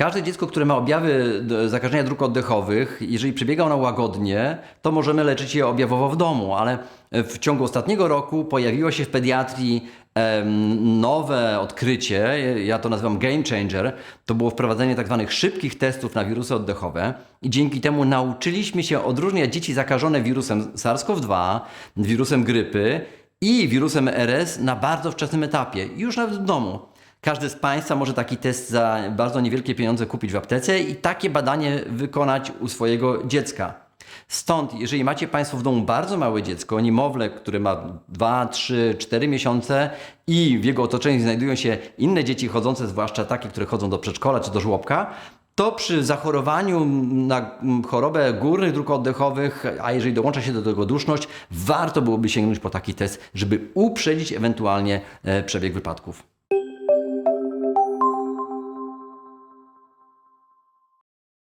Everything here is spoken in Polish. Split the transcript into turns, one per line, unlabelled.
Każde dziecko, które ma objawy zakażenia dróg oddechowych, jeżeli przebiega ono łagodnie, to możemy leczyć je objawowo w domu, ale w ciągu ostatniego roku pojawiło się w pediatrii nowe odkrycie, ja to nazywam game changer, to było wprowadzenie tak zwanych szybkich testów na wirusy oddechowe i dzięki temu nauczyliśmy się odróżniać dzieci zakażone wirusem SARS-CoV-2, wirusem grypy i wirusem RS na bardzo wczesnym etapie, już nawet w domu. Każdy z Państwa może taki test za bardzo niewielkie pieniądze kupić w aptece i takie badanie wykonać u swojego dziecka. Stąd, jeżeli macie Państwo w domu bardzo małe dziecko, niemowlę, które ma 2, 3, 4 miesiące i w jego otoczeniu znajdują się inne dzieci chodzące, zwłaszcza takie, które chodzą do przedszkola czy do żłobka, to przy zachorowaniu na chorobę górnych dróg oddechowych, a jeżeli dołącza się do tego duszność, warto byłoby sięgnąć po taki test, żeby uprzedzić ewentualnie e, przebieg wypadków.